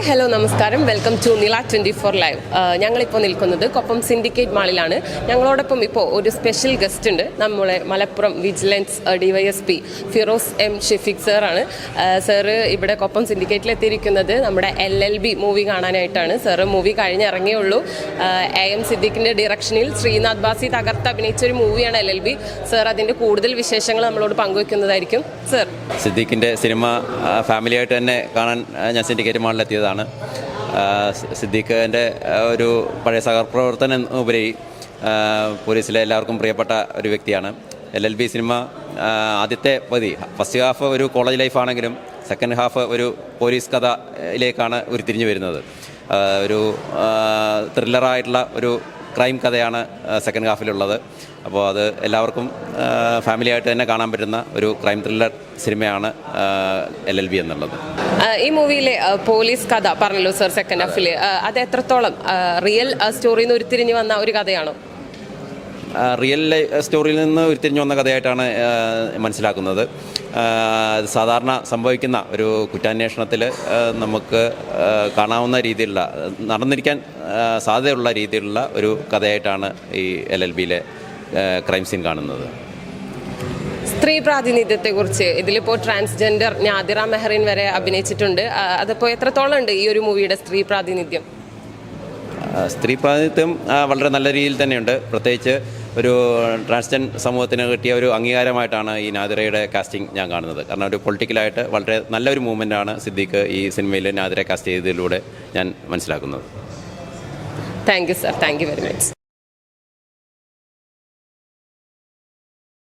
Hi hello നമസ്കാരം. Welcome to Nila twenty four live. ഞങ്ങളിപ്പോൾ നിൽക്കുന്നത് കൊപ്പം സിൻഡിക്കേറ്റ് മാളിലാണ്. ഞങ്ങളോടൊപ്പം ഇപ്പോൾ ഒരു സ്പെഷ്യൽ ഗസ്റ്റ് ഉണ്ട്. നമ്മളെ Malappuram vigilance D Y S P Firoz M Shafiq സാറാണ്. സാറ് ഇവിടെ കൊപ്പം സിൻഡിക്കേറ്റിൽ എത്തിയിരിക്കുന്നത് നമ്മുടെ എൽ എൽ ബി മൂവി കാണാനായിട്ടാണ്. സാറ് മൂവി കഴിഞ്ഞിറങ്ങിയുള്ളൂ എ എം സിദ്ദിഖിന്റെ ഡിറക്ഷനിൽ ശ്രീനാഥ് ബാസി തകർത്ത് അഭിനയിച്ച ഒരു മൂവിയാണ് എൽ എൽ ബി. സാർ അതിന്റെ കൂടുതൽ വിശേഷങ്ങൾ നമ്മളോട് പങ്കുവെക്കുന്നതായിരിക്കും. സാർ. സിദ്ദിഖിന്റെ സിനിമ ഫാമിലിയായിട്ട് തന്നെ കാണാൻ ഞാൻ സിൻഡിക്കേറ്റ് മാളിലെത്തിയതാണ് സി- സിദ്ദീഖിന്റെ ഒരു പഴയ സഹപ്രവർത്തനം ഉപരി പോലീസിലെ എല്ലാവർക്കും പ്രിയപ്പെട്ട ഒരു വ്യക്തിയാണ്. എൽ എൽ ബി സിനിമ ആദ്യത്തെ പതി ഫസ്റ്റ് ഹാഫ് ഒരു കോളേജ് ലൈഫാണെങ്കിലും സെക്കൻഡ് ഹാഫ് ഒരു പോലീസ് കഥയിലേക്കാണ് ഉരുത്തിരിഞ്ഞു വരുന്നത്. ആ, ഒരു ത്രില്ലറായിട്ടുള്ള ഒരു ക്രൈം കഥയാണ് സെക്കൻഡ് ഹാഫിലുള്ളത് അപ്പോൾ അത് എല്ലാവർക്കും ഫാമിലി ആയിട്ട് തന്നെ കാണാൻ പറ്റുന്ന ഒരു ക്രൈം ത്രില്ലർ സിനിമയാണ് എൽ എൽ ബി എന്നുള്ളത്. ഈ മൂവിയിലെ പോലീസ് കഥ പറഞ്ഞല്ലോ സർ സെക്കൻഡ് ഹാഫിൽ അത് എത്രത്തോളം റിയൽ സ്റ്റോറിന്ന് നിന്ന് ഉരുത്തിരിഞ്ഞ് വന്ന ഒരു കഥയാണോ? റിയൽ സ്റ്റോറിയിൽ നിന്ന് ഉരുത്തിരിഞ്ഞു വന്ന കഥയായിട്ടാണ് മനസ്സിലാക്കുന്നത്. സാധാരണ സംഭവിക്കുന്ന ഒരു കുറ്റാന്വേഷണത്തിൽ നമുക്ക് കാണാവുന്ന രീതിയിലുള്ള നടന്നിരിക്കാൻ സാധ്യതയുള്ള രീതിയിലുള്ള ഒരു കഥയായിട്ടാണ് ഈ എൽ എൽ ബിയിലെ ക്രൈം സീൻ കാണുന്നത്. സ്ത്രീ പ്രാതിനിധ്യത്തെക്കുറിച്ച് ഇതിലിപ്പോൾ ട്രാൻസ്ജെൻഡർ ഞാതിറ മെഹറിൻ വരെ അഭിനയിച്ചിട്ടുണ്ട്. അതിപ്പോൾ എത്രത്തോളം ഉണ്ട് ഈ ഒരു മൂവിയുടെ സ്ത്രീ പ്രാതിനിധ്യം? സ്ത്രീ പ്രാതിനിധ്യം വളരെ നല്ല രീതിയിൽ തന്നെയുണ്ട്. പ്രത്യേകിച്ച് ഒരു ട്രാൻസ്ജെൻ സമൂഹത്തിന് കിട്ടിയ ഒരു അംഗീകാരമായിട്ടാണ് ഈ നാദിറയുടെ കാസ്റ്റിംഗ് ഞാൻ കാണുന്നത്. കാരണം ഒരു പൊളിറ്റിക്കലായിട്ട് വളരെ നല്ലൊരു മൂവ്മെന്റാണ് സിദ്ദീഖ് ഈ സിനിമയിൽ നാദിര കാസ്റ്റ് ചെയ്തതിലൂടെ ഞാൻ മനസ്സിലാക്കുന്നത്. Thank you sir thank you very much